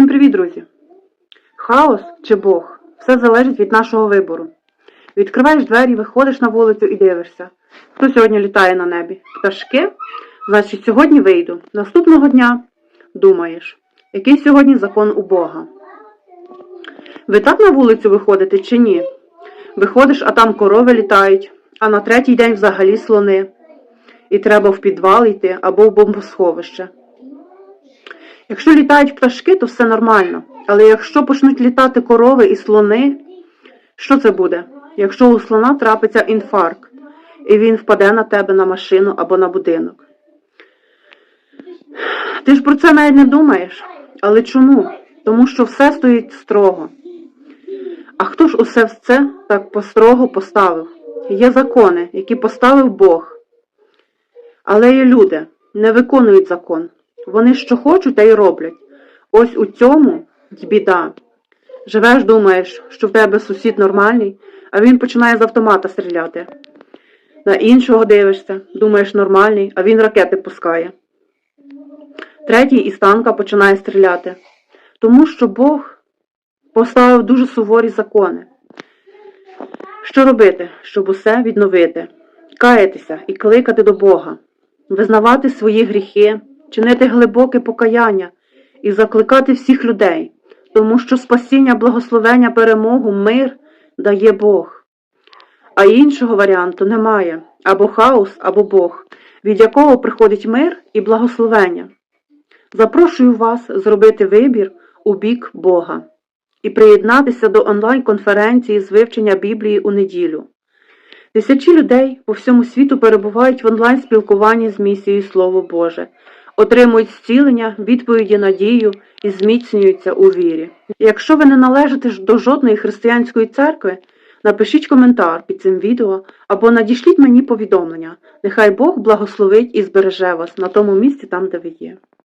Всім привіт, друзі! Хаос чи Бог все залежить від нашого вибору. Відкриваєш двері, виходиш на вулицю і дивишся, хто сьогодні літає на небі. Пташки? Значить, сьогодні вийду. Наступного дня думаєш, який сьогодні закон у Бога. Ви так на вулицю виходите чи ні? Виходиш, а там корови літають, а на третій день взагалі слони. І треба в підвал йти або в бомбосховище. Якщо літають пташки, то все нормально. Але якщо почнуть літати корови і слони, що це буде? Якщо у слона трапиться інфаркт, і він впаде на тебе на машину або на будинок. Ти ж про це навіть не думаєш. Але чому? Тому що все стоїть строго. А хто ж усе це так построго поставив? Є закони, які поставив Бог. Але і люди не виконують закон. Вони що хочуть, те й роблять. Ось у цьому біда. Живеш, думаєш, що в тебе сусід нормальний, а він починає з автомата стріляти. На іншого дивишся, думаєш нормальний, а він ракети пускає. Третій із танка починає стріляти, тому що Бог поставив дуже суворі закони. Що робити, щоб усе відновити? Каятися і кликати до Бога, визнавати свої гріхи, чинити глибоке покаяння і закликати всіх людей, тому що спасіння, благословення, перемогу, мир дає Бог. А іншого варіанту немає або хаос, або Бог, від якого приходить мир і благословення. Запрошую вас зробити вибір у бік Бога і приєднатися до онлайн-конференції з вивчення Біблії у неділю. Тисячі людей по всьому світу перебувають в онлайн-спілкуванні з місією Слово Боже, отримують зцілення, відповіді надію і зміцнюються у вірі. Якщо ви не належите до жодної християнської церкви, напишіть коментар під цим відео або надішліть мені повідомлення. Нехай Бог благословить і збереже вас на тому місці, там, де ви є.